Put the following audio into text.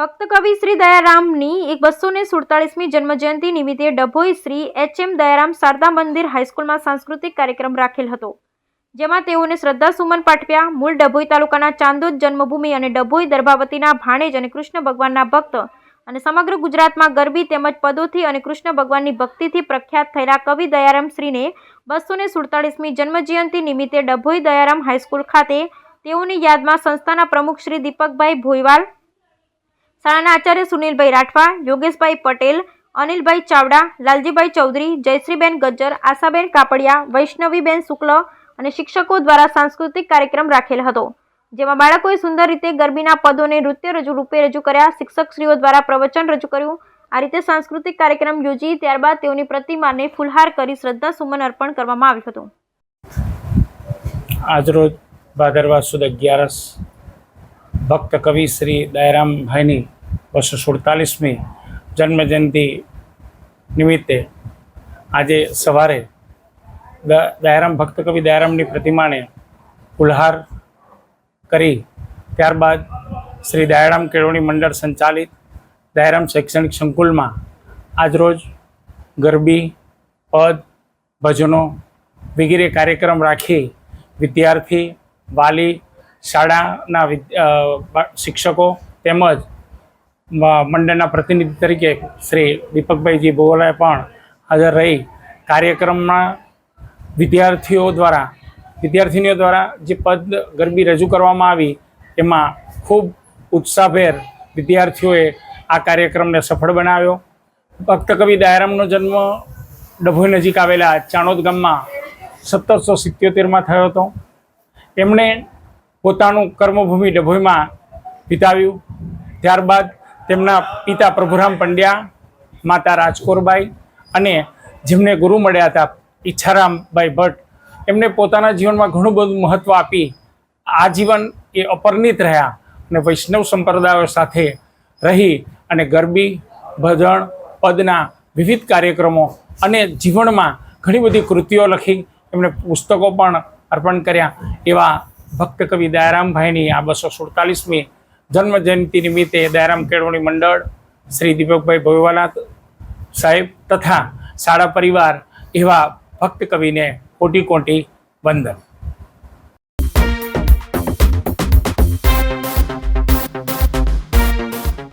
ભક્ત કવિ શ્રી દયારામની એક બસો ને સુડતાળીસમી જન્મજયંતિ નિમિત્તે ડભોઈ શ્રી એચ એમ દયારામ શારદા મંદિર હાઈસ્કૂલમાં સાંસ્કૃતિક કાર્યક્રમ રાખેલ હતો, જેમાં તેઓને શ્રદ્ધા સુમન પાઠવ્યા. મૂળ ડભોઈ તાલુકાના ચાંદોદ જન્મભૂમિ અને ડભોઈ દર્ભાવતીના ભાણેજ અને કૃષ્ણ ભગવાનના ભક્ત અને સમગ્ર ગુજરાતમાં ગરબી તેમજ પદોથી અને કૃષ્ણ ભગવાનની ભક્તિથી પ્રખ્યાત થયેલા કવિ દયારામ શ્રીને બસો ને સુડતાલીસમી જન્મજયંતિ નિમિત્તે ડભોઈ દયારામ હાઈસ્કૂલ ખાતે તેઓની યાદમાં સંસ્થાના પ્રમુખ શ્રી દીપકભાઈ ભોયવાલ શાળાના આચાર્ય સુનિલભાઈ રાઠવા, યોગેશભાઈ પટેલ, અનિલભાઈ ચાવડા, લાલજીભાઈ ચૌધરી, જયશ્રીબેન ગજ્જર, આશાબેન કાપડિયા, વૈષ્ણવીબેન શુક્લ અને શિક્ષકો દ્વારા સાંસ્કૃતિક કાર્યક્રમ રાખેલ હતો, જેમાં બાળકોએ સુંદર રીતે ગરબીના પદોને નૃત્ય રજૂ રૂપે રજૂ કર્યા, શિક્ષકશ્રીઓ દ્વારા પ્રવચન રજૂ કર્યું, આ રીતે સાંસ્કૃતિક કાર્યક્રમ યોજી ત્યારબાદ તેઓની પ્રતિમાને ફુલહાર કરી શ્રદ્ધા સુમન અર્પણ કરવામાં આવ્યું હતું. આજરોજ ભાદરવા સુદ અગિયારસ ભક્ત કવિ શ્રી દયારામભાઈની બસો સુડતાલીસમી જન્મજયંતિ નિમિત્તે આજે સવારે દયારામ ભક્ત કવિ દયારામની પ્રતિમાને ઉલ્હાર કરી ત્યારબાદ શ્રી દયારામ કેળવણી મંડળ સંચાલિત દયારામ શૈક્ષણિક સંકુલમાં આજરોજ ગરબી, પદ, ભજનો વગેરે કાર્યક્રમ રાખી વિદ્યાર્થી, વાલી શાળાના શિક્ષકો તેમજ મંડળના પ્રતિનિધિ તરીકે શ્રી દીપકભાઈજી બોવલાએ પણ હાજર રહી. કાર્યક્રમમાં વિદ્યાર્થીઓ દ્વારા, વિદ્યાર્થીનીઓ દ્વારા જે પદ ગરબી રજૂ કરવામાં આવી, એમાં ખૂબ ઉત્સાહભેર વિદ્યાર્થીઓએ આ કાર્યક્રમને સફળ બનાવ્યો. ભક્તકવિ દયારામનો જન્મ ડભોઈ નજીક આવેલા ચાણોદ ગામમાં સત્તરસો સિત્યોતેરમાં થયો હતો. એમણે પોતાનું કર્મભૂમિ ડભોઈમાં વિતાવ્યું. ત્યારબાદ તેમના પિતા પ્રભુરામ પંડ્યા, માતા રાજકોરબાઈ અને જેમને ગુરુ મળ્યા હતા ઈચ્છારામભાઈ ભટ્ટ, એમને પોતાના જીવનમાં ઘણું બધું મહત્ત્વ આપી આજીવન એ અપરિણિત રહ્યા અને વૈષ્ણવ સંપ્રદાયો સાથે રહી અને ગરબી, ભજન, પદના વિવિધ કાર્યક્રમો અને જીવનમાં ઘણી બધી કૃતિઓ લખી એમણે પુસ્તકો પણ અર્પણ કર્યા એવા ભક્ત કવિ દયારામભાઈની આ બસો સુડતાલીસમી જન્મ જયંતિ નિમિત્તે દયારામ કેળવણી મંડળ શ્રી દીપકભાઈ ભોયવાલા સાહેબ તથા શાળા પરિવાર એવા ભક્ત કવિને કોટી કોટી વંદન.